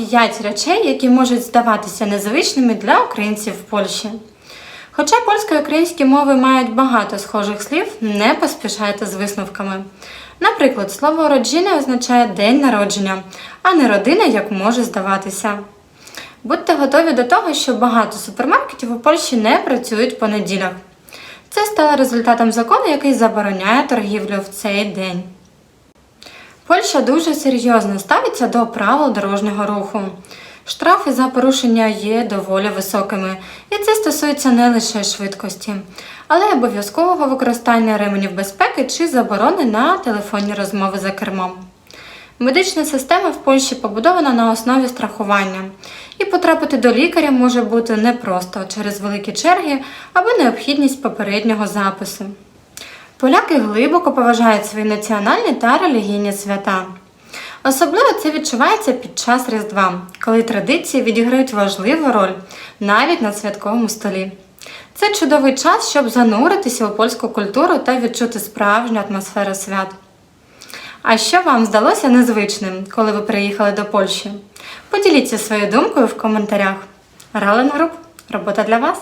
топ-5 речей, які можуть здаватися незвичними для українців в Польщі. Хоча польська і українські мови мають багато схожих слів, не поспішайте з висновками. Наприклад, слово роджина означає день народження, а не родина, як може здаватися. Будьте готові до того, що багато супермаркетів у Польщі не працюють по неділях. Це стало результатом закону, який забороняє торгівлю в цей день. Польща дуже серйозно ставиться до правил дорожнього руху. Штрафи за порушення є доволі високими, і це стосується не лише швидкості, але й обов'язкового використання ременів безпеки чи заборони на телефонні розмови за кермом. Медична система в Польщі побудована на основі страхування, і потрапити до лікаря може бути непросто через великі черги або необхідність попереднього запису. Поляки глибоко поважають свої національні та релігійні свята. Особливо це відчувається під час Різдва, коли традиції відіграють важливу роль навіть на святковому столі. Це чудовий час, щоб зануритися у польську культуру та відчути справжню атмосферу свят. А що вам здалося незвичним, коли ви приїхали до Польщі? Поділіться своєю думкою в коментарях. Рален Груп, робота для вас!